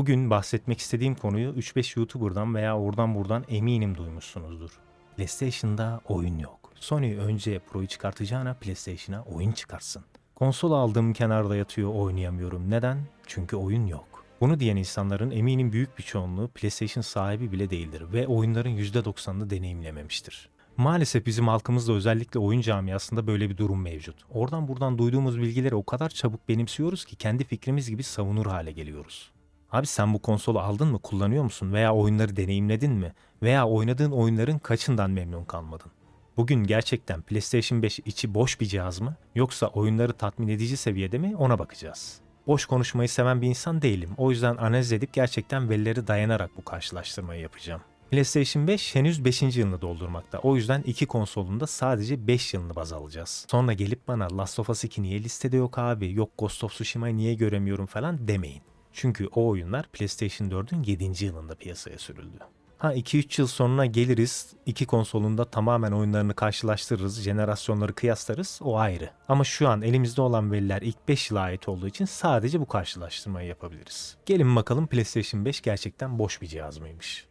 Bugün bahsetmek istediğim konuyu 3-5 YouTuber'dan veya oradan buradan eminim duymuşsunuzdur. PlayStation'da oyun yok. Sony önce Pro'yu çıkartacağına PlayStation'a oyun çıkarsın. Konsol aldığım kenarda yatıyor oynayamıyorum. Neden? Çünkü oyun yok. Bunu diyen insanların eminim büyük bir çoğunluğu PlayStation sahibi bile değildir ve oyunların %90'ını deneyimlememiştir. Maalesef bizim halkımızda özellikle oyun camiasında böyle bir durum mevcut. Oradan buradan duyduğumuz bilgileri o kadar çabuk benimsiyoruz ki kendi fikrimiz gibi savunur hale geliyoruz. Abi sen bu konsolu aldın mı, kullanıyor musun veya oyunları deneyimledin mi veya oynadığın oyunların kaçından memnun kalmadın? Bugün gerçekten PlayStation 5 içi boş bir cihaz mı yoksa oyunları tatmin edici seviyede mi ona bakacağız. Boş konuşmayı seven bir insan değilim. O yüzden analiz edip gerçekten verileri dayanarak bu karşılaştırmayı yapacağım. PlayStation 5 henüz 5. yılını doldurmakta. O yüzden iki konsolunda sadece 5 yılını baz alacağız. Sonra gelip bana Last of Us 2 niye listede yok abi, yok Ghost of Tsushima'yı niye göremiyorum falan demeyin. Çünkü o oyunlar PlayStation 4'ün 7. yılında piyasaya sürüldü. Ha 2-3 yıl sonra geliriz, iki konsolunda tamamen oyunlarını karşılaştırırız, jenerasyonları kıyaslarız, o ayrı. Ama şu an elimizde olan veriler ilk 5 yıla ait olduğu için sadece bu karşılaştırmayı yapabiliriz. Gelin bakalım PlayStation 5 gerçekten boş bir cihaz mıymış?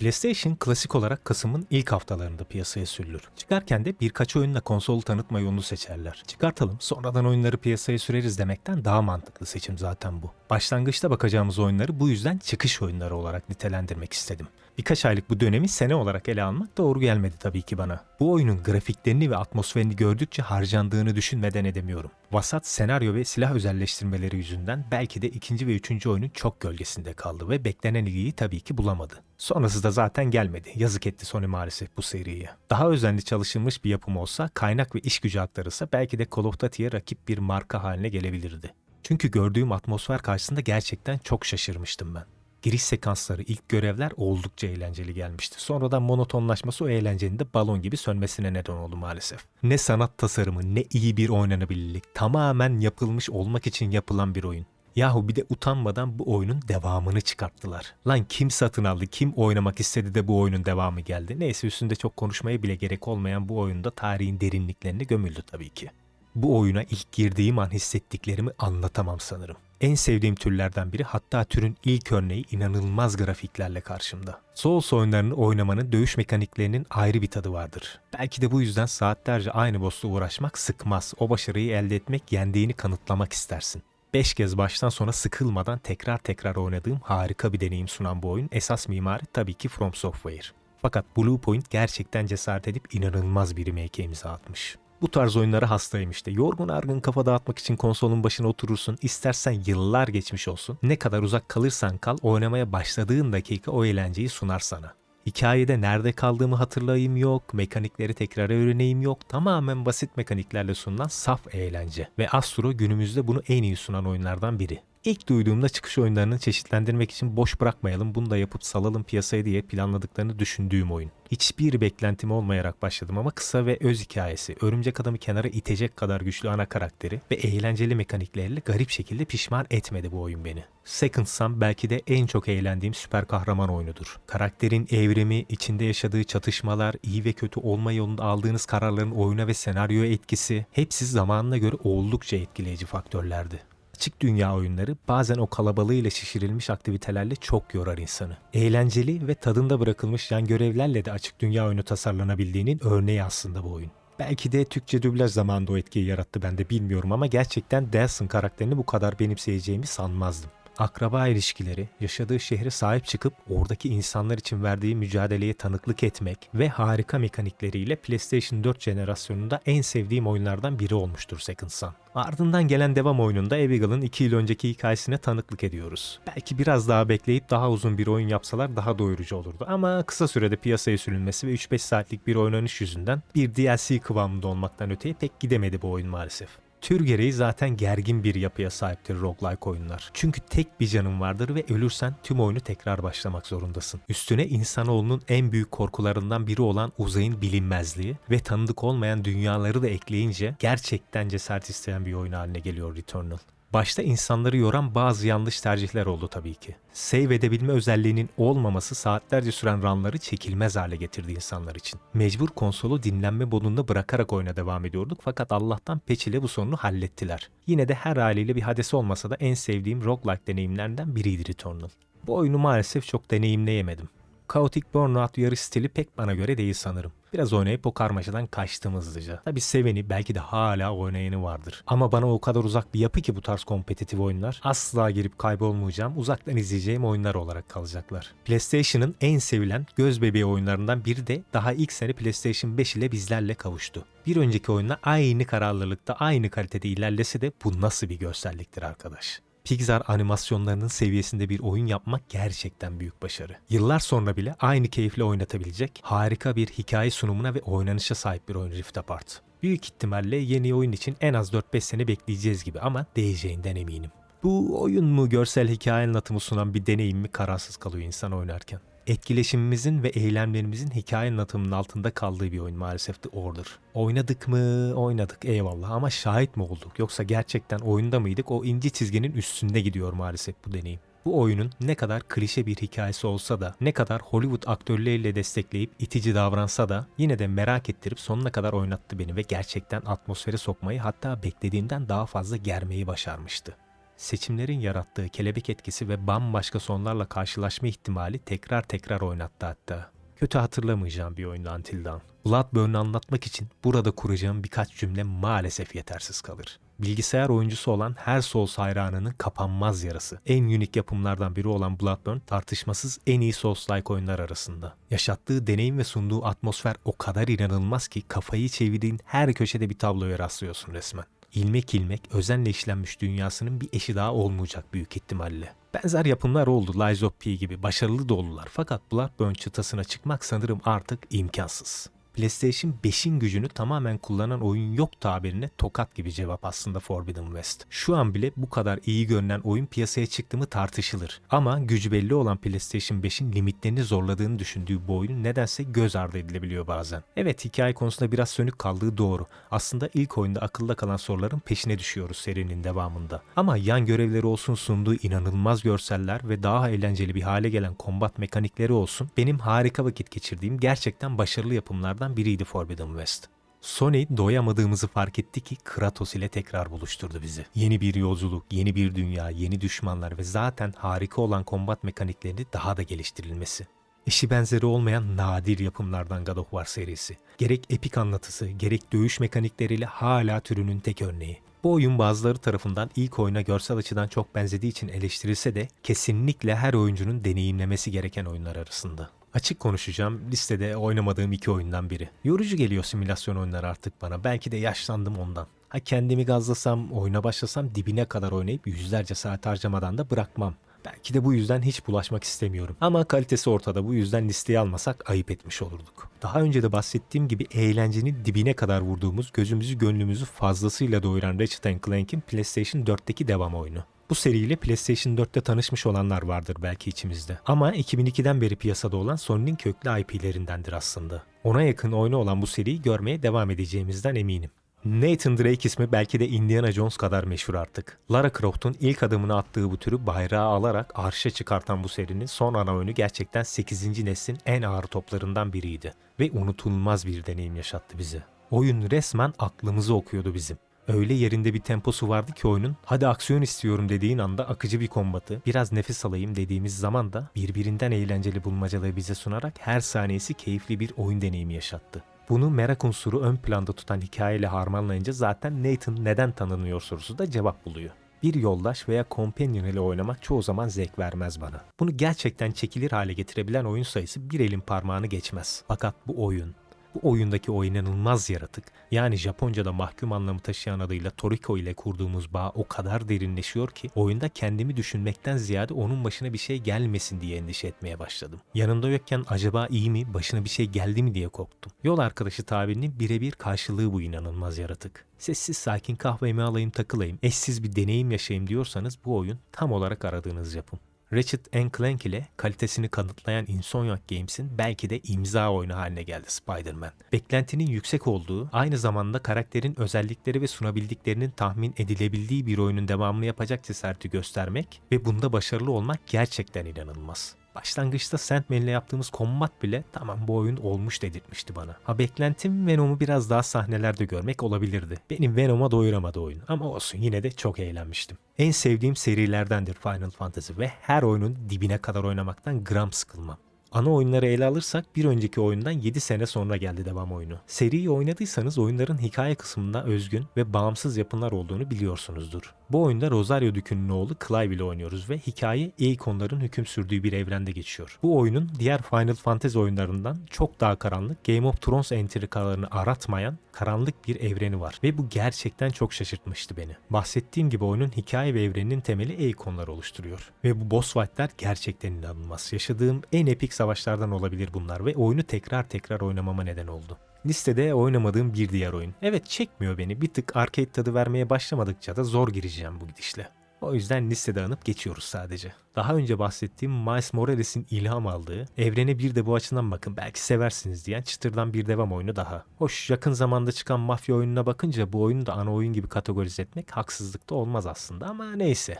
PlayStation klasik olarak Kasım'ın ilk haftalarında piyasaya sürülür. Çıkarken de birkaç oyunla konsolu tanıtma yolunu seçerler. Çıkartalım sonradan oyunları piyasaya süreriz demekten daha mantıklı seçim zaten bu. Başlangıçta bakacağımız oyunları bu yüzden çıkış oyunları olarak nitelendirmek istedim. Birkaç aylık bu dönemi sene olarak ele almak doğru gelmedi tabii ki bana. Bu oyunun grafiklerini ve atmosferini gördükçe harcandığını düşünmeden edemiyorum. Vasat senaryo ve silah özelleştirmeleri yüzünden belki de ikinci ve üçüncü oyunun çok gölgesinde kaldı ve beklenen ilgiyi tabii ki bulamadı. Sonrası da zaten gelmedi. Yazık etti Sony maalesef bu seriye. Daha özenli çalışılmış bir yapım olsa, kaynak ve iş gücü aktarılsa belki de Call of Duty'ye rakip bir marka haline gelebilirdi. Çünkü gördüğüm atmosfer karşısında gerçekten çok şaşırmıştım ben. Giriş sekansları, ilk görevler oldukça eğlenceli gelmişti. Sonradan monotonlaşması o eğlencenin de balon gibi sönmesine neden oldu maalesef. Ne sanat tasarımı ne iyi bir oynanabilirlik. Tamamen yapılmış olmak için yapılan bir oyun. Yahu bir de utanmadan bu oyunun devamını çıkarttılar. Lan kim satın aldı, kim oynamak istedi de bu oyunun devamı geldi. Neyse üstünde çok konuşmaya bile gerek olmayan bu oyunda tarihin derinliklerine gömüldü tabii ki. Bu oyuna ilk girdiğim an hissettiklerimi anlatamam sanırım. En sevdiğim türlerden biri hatta türün ilk örneği inanılmaz grafiklerle karşımda. Souls oyunlarını oynamanın dövüş mekaniklerinin ayrı bir tadı vardır. Belki de bu yüzden saatlerce aynı boss'la uğraşmak sıkmaz. O başarıyı elde etmek, yendiğini kanıtlamak istersin. 5 kez baştan sona sıkılmadan tekrar tekrar oynadığım harika bir deneyim sunan bu oyun esas mimarı tabii ki From Software. Fakat Blue Point gerçekten cesaret edip inanılmaz bir remake'e imza atmış. Bu tarz oyunlara hastayım işte. Yorgun argın kafa dağıtmak için konsolun başına oturursun. İstersen yıllar geçmiş olsun. Ne kadar uzak kalırsan kal oynamaya başladığın dakika o eğlenceyi sunar sana. Hikayede nerede kaldığımı hatırlayayım yok, mekanikleri tekrar öğreneyim yok. Tamamen basit mekaniklerle sunulan saf eğlence. Ve Astro günümüzde bunu en iyi sunan oyunlardan biri. İlk duyduğumda çıkış oyunlarını çeşitlendirmek için boş bırakmayalım bunu da yapıp salalım piyasaya diye planladıklarını düşündüğüm oyun. Hiçbir beklentim olmayarak başladım ama kısa ve öz hikayesi, örümcek adamı kenara itecek kadar güçlü ana karakteri ve eğlenceli mekanikleriyle garip şekilde pişman etmedi bu oyun beni. Second Son belki de en çok eğlendiğim süper kahraman oyunudur. Karakterin evrimi, içinde yaşadığı çatışmalar, iyi ve kötü olma yolunda aldığınız kararların oyuna ve senaryoya etkisi hepsi zamanına göre oldukça etkileyici faktörlerdi. Açık dünya oyunları bazen o kalabalığıyla şişirilmiş aktivitelerle çok yorar insanı. Eğlenceli ve tadında bırakılmış yan görevlerle de açık dünya oyunu tasarlanabildiğinin örneği aslında bu oyun. Belki de Türkçe dublaj zamanında o etkiyi yarattı ben de bilmiyorum ama gerçekten Delson karakterini bu kadar benimseyeceğimi sanmazdım akraba ilişkileri, yaşadığı şehre sahip çıkıp oradaki insanlar için verdiği mücadeleye tanıklık etmek ve harika mekanikleriyle PlayStation 4 jenerasyonunda en sevdiğim oyunlardan biri olmuştur Second Son. Ardından gelen devam oyununda Abigail'ın 2 yıl önceki hikayesine tanıklık ediyoruz. Belki biraz daha bekleyip daha uzun bir oyun yapsalar daha doyurucu olurdu ama kısa sürede piyasaya sürülmesi ve 3-5 saatlik bir oynanış yüzünden bir DLC kıvamında olmaktan öteye pek gidemedi bu oyun maalesef. Tür gereği zaten gergin bir yapıya sahiptir roguelike oyunlar. Çünkü tek bir canın vardır ve ölürsen tüm oyunu tekrar başlamak zorundasın. Üstüne insanoğlunun en büyük korkularından biri olan uzayın bilinmezliği ve tanıdık olmayan dünyaları da ekleyince gerçekten cesaret isteyen bir oyun haline geliyor Returnal. Başta insanları yoran bazı yanlış tercihler oldu tabii ki. Save edebilme özelliğinin olmaması saatlerce süren runları çekilmez hale getirdi insanlar için. Mecbur konsolu dinlenme modunda bırakarak oyuna devam ediyorduk fakat Allah'tan patch ile bu sorunu hallettiler. Yine de her haliyle bir hadesi olmasa da en sevdiğim roguelike deneyimlerinden biriydi Returnal. Bu oyunu maalesef çok deneyimleyemedim. Chaotic Burnout yarış stili pek bana göre değil sanırım. Biraz oynayıp o karmaşadan kaçtım hızlıca. Tabi seveni belki de hala oynayanı vardır. Ama bana o kadar uzak bir yapı ki bu tarz kompetitif oyunlar. Asla girip kaybolmayacağım, uzaktan izleyeceğim oyunlar olarak kalacaklar. PlayStation'ın en sevilen göz bebeği oyunlarından biri de daha ilk sene PlayStation 5 ile bizlerle kavuştu. Bir önceki oyunla aynı kararlılıkta, aynı kalitede ilerlese de bu nasıl bir görselliktir arkadaş. Pixar animasyonlarının seviyesinde bir oyun yapmak gerçekten büyük başarı. Yıllar sonra bile aynı keyifle oynatabilecek harika bir hikaye sunumuna ve oynanışa sahip bir oyun Rift Apart. Büyük ihtimalle yeni oyun için en az 4-5 sene bekleyeceğiz gibi ama değeceğinden eminim. Bu oyun mu görsel hikaye anlatımı sunan bir deneyim mi kararsız kalıyor insan oynarken. Etkileşimimizin ve eylemlerimizin hikaye anlatımının altında kaldığı bir oyun maalesef The Order. Oynadık mı? Oynadık eyvallah ama şahit mi olduk? Yoksa gerçekten oyunda mıydık? O ince çizginin üstünde gidiyor maalesef bu deneyim. Bu oyunun ne kadar klişe bir hikayesi olsa da, ne kadar Hollywood aktörleriyle destekleyip itici davransa da yine de merak ettirip sonuna kadar oynattı beni ve gerçekten atmosfere sokmayı hatta beklediğimden daha fazla germeyi başarmıştı seçimlerin yarattığı kelebek etkisi ve bambaşka sonlarla karşılaşma ihtimali tekrar tekrar oynattı hatta. Kötü hatırlamayacağım bir oyundu Until Dawn. Bloodborne'u anlatmak için burada kuracağım birkaç cümle maalesef yetersiz kalır. Bilgisayar oyuncusu olan her Souls hayranının kapanmaz yarası. En unik yapımlardan biri olan Bloodborne tartışmasız en iyi Souls-like oyunlar arasında. Yaşattığı deneyim ve sunduğu atmosfer o kadar inanılmaz ki kafayı çevirdiğin her köşede bir tabloya rastlıyorsun resmen ilmek ilmek özenle işlenmiş dünyasının bir eşi daha olmayacak büyük ihtimalle. Benzer yapımlar oldu Lies of P gibi başarılı da oldular fakat Bloodborne çıtasına çıkmak sanırım artık imkansız. PlayStation 5'in gücünü tamamen kullanan oyun yok tabirine tokat gibi cevap aslında Forbidden West. Şu an bile bu kadar iyi görünen oyun piyasaya çıktı mı tartışılır. Ama gücü belli olan PlayStation 5'in limitlerini zorladığını düşündüğü bu oyun nedense göz ardı edilebiliyor bazen. Evet hikaye konusunda biraz sönük kaldığı doğru. Aslında ilk oyunda akılda kalan soruların peşine düşüyoruz serinin devamında. Ama yan görevleri olsun sunduğu inanılmaz görseller ve daha eğlenceli bir hale gelen kombat mekanikleri olsun benim harika vakit geçirdiğim gerçekten başarılı yapımlardan oyunlardan biriydi Forbidden West. Sony doyamadığımızı fark etti ki Kratos ile tekrar buluşturdu bizi. Yeni bir yolculuk, yeni bir dünya, yeni düşmanlar ve zaten harika olan kombat mekaniklerini daha da geliştirilmesi. Eşi benzeri olmayan nadir yapımlardan God of War serisi. Gerek epik anlatısı, gerek dövüş mekanikleriyle hala türünün tek örneği. Bu oyun bazıları tarafından ilk oyuna görsel açıdan çok benzediği için eleştirilse de kesinlikle her oyuncunun deneyimlemesi gereken oyunlar arasında. Açık konuşacağım listede oynamadığım iki oyundan biri. Yorucu geliyor simülasyon oyunları artık bana. Belki de yaşlandım ondan. Ha kendimi gazlasam, oyuna başlasam dibine kadar oynayıp yüzlerce saat harcamadan da bırakmam. Belki de bu yüzden hiç bulaşmak istemiyorum. Ama kalitesi ortada bu yüzden listeye almasak ayıp etmiş olurduk. Daha önce de bahsettiğim gibi eğlencenin dibine kadar vurduğumuz gözümüzü gönlümüzü fazlasıyla doyuran Ratchet Clank'in PlayStation 4'teki devam oyunu. Bu seriyle PlayStation 4'te tanışmış olanlar vardır belki içimizde. Ama 2002'den beri piyasada olan Sony'nin köklü IP'lerindendir aslında. Ona yakın oyunu olan bu seriyi görmeye devam edeceğimizden eminim. Nathan Drake ismi belki de Indiana Jones kadar meşhur artık. Lara Croft'un ilk adımını attığı bu türü bayrağı alarak arşa çıkartan bu serinin son ana oyunu gerçekten 8. neslin en ağır toplarından biriydi. Ve unutulmaz bir deneyim yaşattı bize. Oyun resmen aklımızı okuyordu bizim. Öyle yerinde bir temposu vardı ki oyunun hadi aksiyon istiyorum dediğin anda akıcı bir kombatı, biraz nefes alayım dediğimiz zaman da birbirinden eğlenceli bulmacaları bize sunarak her saniyesi keyifli bir oyun deneyimi yaşattı. Bunu merak unsuru ön planda tutan hikayeyle harmanlayınca zaten Nathan neden tanınıyor sorusu da cevap buluyor. Bir yoldaş veya companion ile oynamak çoğu zaman zevk vermez bana. Bunu gerçekten çekilir hale getirebilen oyun sayısı bir elin parmağını geçmez. Fakat bu oyun bu oyundaki o inanılmaz yaratık yani Japonca'da mahkum anlamı taşıyan adıyla Toriko ile kurduğumuz bağ o kadar derinleşiyor ki oyunda kendimi düşünmekten ziyade onun başına bir şey gelmesin diye endişe etmeye başladım. Yanında yokken acaba iyi mi başına bir şey geldi mi diye korktum. Yol arkadaşı tabirinin birebir karşılığı bu inanılmaz yaratık. Sessiz sakin kahvemi alayım takılayım, eşsiz bir deneyim yaşayayım diyorsanız bu oyun tam olarak aradığınız yapım. Ratchet Clank ile kalitesini kanıtlayan Insomniac Games'in belki de imza oyunu haline geldi Spider-Man. Beklentinin yüksek olduğu, aynı zamanda karakterin özellikleri ve sunabildiklerinin tahmin edilebildiği bir oyunun devamını yapacak cesareti göstermek ve bunda başarılı olmak gerçekten inanılmaz. Başlangıçta Sandman'le yaptığımız kombat bile tamam bu oyun olmuş dedirtmişti bana. Ha beklentim Venom'u biraz daha sahnelerde görmek olabilirdi. Benim Venom'a doyuramadı oyun ama olsun yine de çok eğlenmiştim. En sevdiğim serilerdendir Final Fantasy ve her oyunun dibine kadar oynamaktan gram sıkılmam. Ana oyunları ele alırsak bir önceki oyundan 7 sene sonra geldi devam oyunu. Seriyi oynadıysanız oyunların hikaye kısmında özgün ve bağımsız yapımlar olduğunu biliyorsunuzdur. Bu oyunda Rosario Dükü'nün oğlu Clive ile oynuyoruz ve hikaye Eikonların hüküm sürdüğü bir evrende geçiyor. Bu oyunun diğer Final Fantasy oyunlarından çok daha karanlık, Game of Thrones entrikalarını aratmayan karanlık bir evreni var ve bu gerçekten çok şaşırtmıştı beni. Bahsettiğim gibi oyunun hikaye ve evreninin temeli Eikonlar oluşturuyor. Ve bu boss fight'ler gerçekten inanılmaz. Yaşadığım en epik savaşlardan olabilir bunlar ve oyunu tekrar tekrar oynamama neden oldu. Listede oynamadığım bir diğer oyun. Evet çekmiyor beni. Bir tık arcade tadı vermeye başlamadıkça da zor gireceğim bu gidişle. O yüzden listede anıp geçiyoruz sadece. Daha önce bahsettiğim Miles Morales'in ilham aldığı, evrene bir de bu açıdan bakın belki seversiniz diyen çıtırdan bir devam oyunu daha. Hoş yakın zamanda çıkan mafya oyununa bakınca bu oyunu da ana oyun gibi kategorize etmek haksızlık da olmaz aslında ama neyse.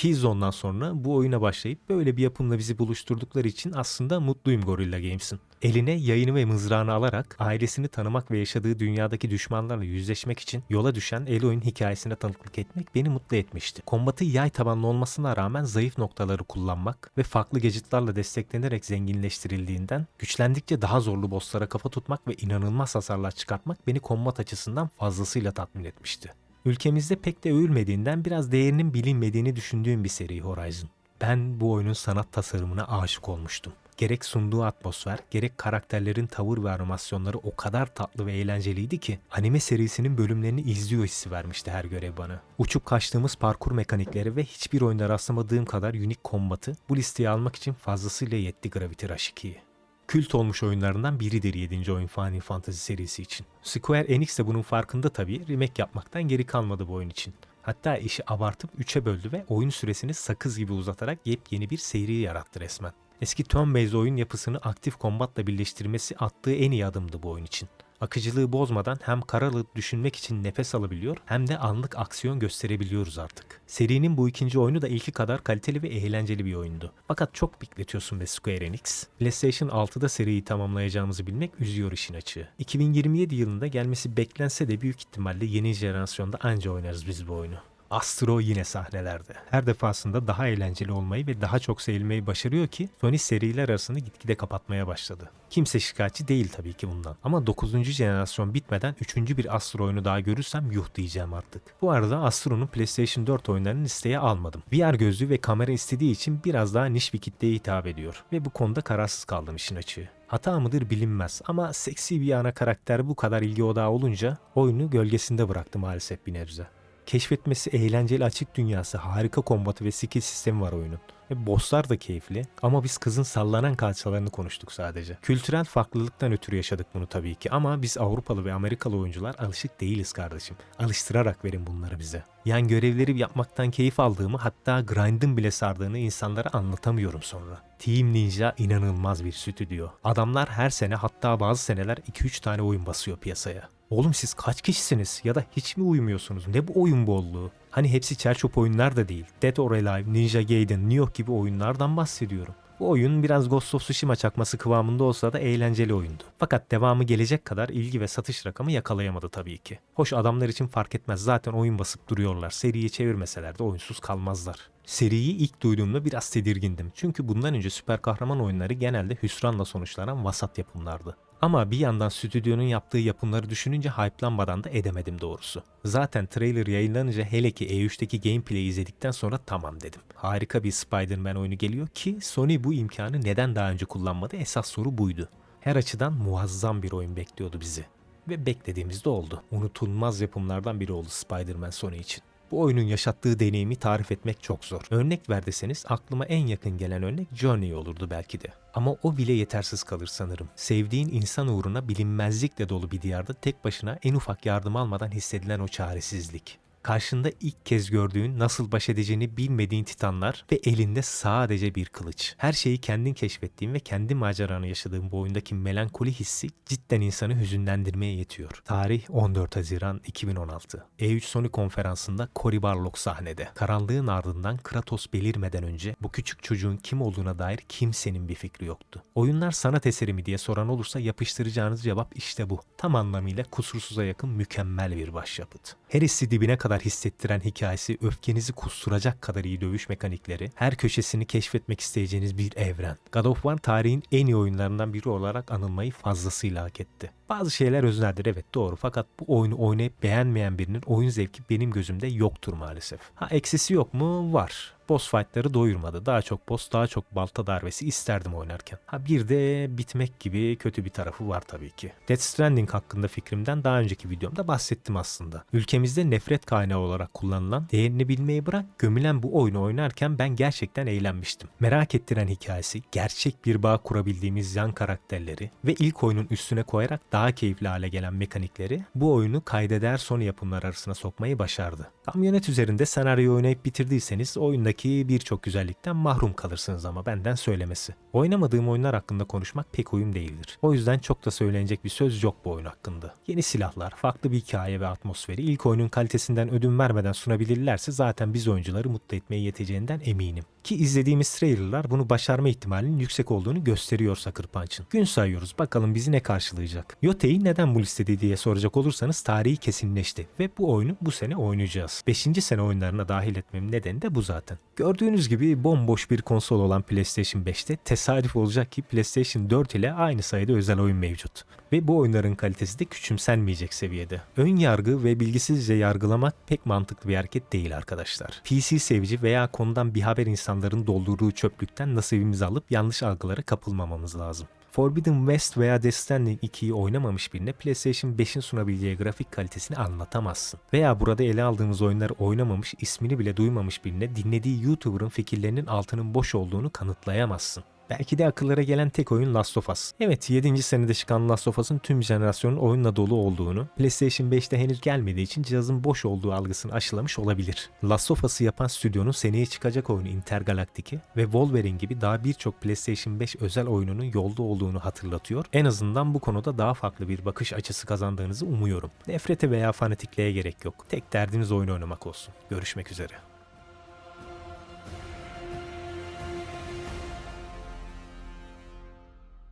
Killzone'dan sonra bu oyuna başlayıp böyle bir yapımla bizi buluşturdukları için aslında mutluyum Gorilla Games'in. Eline yayını ve mızrağını alarak ailesini tanımak ve yaşadığı dünyadaki düşmanlarla yüzleşmek için yola düşen Eloy'un hikayesine tanıklık etmek beni mutlu etmişti. Kombatı yay tabanlı olmasına rağmen zayıf noktaları kullanmak ve farklı gadgetlarla desteklenerek zenginleştirildiğinden güçlendikçe daha zorlu bosslara kafa tutmak ve inanılmaz hasarlar çıkartmak beni kombat açısından fazlasıyla tatmin etmişti. Ülkemizde pek de övülmediğinden biraz değerinin bilinmediğini düşündüğüm bir seri Horizon. Ben bu oyunun sanat tasarımına aşık olmuştum. Gerek sunduğu atmosfer, gerek karakterlerin tavır ve animasyonları o kadar tatlı ve eğlenceliydi ki anime serisinin bölümlerini izliyor hissi vermişti her görev bana. Uçup kaçtığımız parkur mekanikleri ve hiçbir oyunda rastlamadığım kadar unik kombatı bu listeye almak için fazlasıyla yetti Gravity Rush 2'yi kült olmuş oyunlarından biridir 7. oyun Final Fantasy serisi için. Square Enix de bunun farkında tabii remake yapmaktan geri kalmadı bu oyun için. Hatta işi abartıp 3'e böldü ve oyun süresini sakız gibi uzatarak yepyeni bir seri yarattı resmen. Eski turn-based oyun yapısını aktif kombatla birleştirmesi attığı en iyi adımdı bu oyun için. Akıcılığı bozmadan hem karalık düşünmek için nefes alabiliyor hem de anlık aksiyon gösterebiliyoruz artık. Serinin bu ikinci oyunu da ilki kadar kaliteli ve eğlenceli bir oyundu. Fakat çok bekletiyorsun be Square Enix. PlayStation 6'da seriyi tamamlayacağımızı bilmek üzüyor işin açığı. 2027 yılında gelmesi beklense de büyük ihtimalle yeni jenerasyonda anca oynarız biz bu oyunu. Astro yine sahnelerde. Her defasında daha eğlenceli olmayı ve daha çok sevilmeyi başarıyor ki Sony seriler arasını gitgide kapatmaya başladı. Kimse şikayetçi değil tabii ki bundan. Ama 9. jenerasyon bitmeden 3. bir Astro oyunu daha görürsem yuh diyeceğim artık. Bu arada Astro'nun PlayStation 4 oyunlarını listeye almadım. VR gözlüğü ve kamera istediği için biraz daha niş bir kitleye hitap ediyor. Ve bu konuda kararsız kaldım işin açığı. Hata mıdır bilinmez ama seksi bir ana karakter bu kadar ilgi odağı olunca oyunu gölgesinde bıraktı maalesef bir nebze. Keşfetmesi eğlenceli açık dünyası, harika kombatı ve skill sistemi var oyunun. Ve bosslar da keyifli ama biz kızın sallanan kalçalarını konuştuk sadece. Kültürel farklılıktan ötürü yaşadık bunu tabii ki ama biz Avrupalı ve Amerikalı oyuncular alışık değiliz kardeşim. Alıştırarak verin bunları bize. Yan görevleri yapmaktan keyif aldığımı hatta grind'ın bile sardığını insanlara anlatamıyorum sonra. Team Ninja inanılmaz bir stüdyo. Adamlar her sene hatta bazı seneler 2-3 tane oyun basıyor piyasaya. Oğlum siz kaç kişisiniz ya da hiç mi uyumuyorsunuz? Ne bu oyun bolluğu? Hani hepsi çerçöp oyunlar da değil. Dead or Alive, Ninja Gaiden, New York gibi oyunlardan bahsediyorum. Bu oyun biraz Ghost of Tsushima çakması kıvamında olsa da eğlenceli oyundu. Fakat devamı gelecek kadar ilgi ve satış rakamı yakalayamadı tabii ki. Hoş adamlar için fark etmez zaten oyun basıp duruyorlar. Seriyi çevirmeseler de oyunsuz kalmazlar. Seriyi ilk duyduğumda biraz tedirgindim. Çünkü bundan önce süper kahraman oyunları genelde hüsranla sonuçlanan vasat yapımlardı. Ama bir yandan stüdyonun yaptığı yapımları düşününce hype'lanmadan da edemedim doğrusu. Zaten trailer yayınlanınca hele ki E3'teki gameplay'i izledikten sonra tamam dedim. Harika bir Spider-Man oyunu geliyor ki Sony bu imkanı neden daha önce kullanmadı esas soru buydu. Her açıdan muazzam bir oyun bekliyordu bizi. Ve beklediğimiz de oldu. Unutulmaz yapımlardan biri oldu Spider-Man Sony için. Bu oyunun yaşattığı deneyimi tarif etmek çok zor. Örnek ver deseniz aklıma en yakın gelen örnek Journey olurdu belki de. Ama o bile yetersiz kalır sanırım. Sevdiğin insan uğruna bilinmezlikle dolu bir diyarda tek başına en ufak yardım almadan hissedilen o çaresizlik. Karşında ilk kez gördüğün, nasıl baş edeceğini bilmediğin titanlar ve elinde sadece bir kılıç. Her şeyi kendin keşfettiğin ve kendi maceranı yaşadığın bu oyundaki melankoli hissi cidden insanı hüzünlendirmeye yetiyor. Tarih 14 Haziran 2016. E3 Sony konferansında Cory Barlog sahnede. Karanlığın ardından Kratos belirmeden önce bu küçük çocuğun kim olduğuna dair kimsenin bir fikri yoktu. Oyunlar sanat eseri mi diye soran olursa yapıştıracağınız cevap işte bu. Tam anlamıyla kusursuza yakın mükemmel bir başyapıt. Her hissi dibine kadar hissettiren hikayesi, öfkenizi kusturacak kadar iyi dövüş mekanikleri, her köşesini keşfetmek isteyeceğiniz bir evren. God of War tarihin en iyi oyunlarından biri olarak anılmayı fazlasıyla hak etti. Bazı şeyler özneldir evet doğru fakat bu oyunu oynayıp beğenmeyen birinin oyun zevki benim gözümde yoktur maalesef. Ha eksisi yok mu? Var. Boss fight'ları doyurmadı. Daha çok boss, daha çok balta darbesi isterdim oynarken. Ha bir de bitmek gibi kötü bir tarafı var tabii ki. Death Stranding hakkında fikrimden daha önceki videomda bahsettim aslında. Ülkemizde nefret kaynağı olarak kullanılan, değerini bilmeyi bırak gömülen bu oyunu oynarken ben gerçekten eğlenmiştim. Merak ettiren hikayesi, gerçek bir bağ kurabildiğimiz yan karakterleri ve ilk oyunun üstüne koyarak daha keyifli hale gelen mekanikleri bu oyunu kaydeder Sony yapımlar arasına sokmayı başardı. Kamyonet üzerinde senaryoyu oynayıp bitirdiyseniz oyundaki birçok güzellikten mahrum kalırsınız ama benden söylemesi. Oynamadığım oyunlar hakkında konuşmak pek oyun değildir. O yüzden çok da söylenecek bir söz yok bu oyun hakkında. Yeni silahlar, farklı bir hikaye ve atmosferi ilk oyunun kalitesinden ödün vermeden sunabilirlerse zaten biz oyuncuları mutlu etmeye yeteceğinden eminim. Ki izlediğimiz trailerlar bunu başarma ihtimalinin yüksek olduğunu gösteriyor Sucker Punch'ın. Gün sayıyoruz bakalım bizi ne karşılayacak. Yote'yi neden bu listede diye soracak olursanız tarihi kesinleşti ve bu oyunu bu sene oynayacağız. 5. sene oyunlarına dahil etmemin nedeni de bu zaten. Gördüğünüz gibi bomboş bir konsol olan PlayStation 5'te tesadüf olacak ki PlayStation 4 ile aynı sayıda özel oyun mevcut. Ve bu oyunların kalitesi de küçümsenmeyecek seviyede. Ön yargı ve bilgisizce yargılamak pek mantıklı bir hareket değil arkadaşlar. PC sevici veya konudan bir haber insanların doldurduğu çöplükten nasibimizi alıp yanlış algılara kapılmamamız lazım. Forbidden West veya Death Stranding 2'yi oynamamış birine PlayStation 5'in sunabileceği grafik kalitesini anlatamazsın. Veya burada ele aldığımız oyunları oynamamış, ismini bile duymamış birine dinlediği YouTuber'ın fikirlerinin altının boş olduğunu kanıtlayamazsın. Belki de akıllara gelen tek oyun Last of Us. Evet 7. senede çıkan Last of Us'ın tüm jenerasyonun oyunla dolu olduğunu, PlayStation 5'te henüz gelmediği için cihazın boş olduğu algısını aşılamış olabilir. Last of Us'ı yapan stüdyonun seneye çıkacak oyunu Intergalactic'i ve Wolverine gibi daha birçok PlayStation 5 özel oyununun yolda olduğunu hatırlatıyor. En azından bu konuda daha farklı bir bakış açısı kazandığınızı umuyorum. Nefrete veya fanatikliğe gerek yok. Tek derdiniz oyun oynamak olsun. Görüşmek üzere.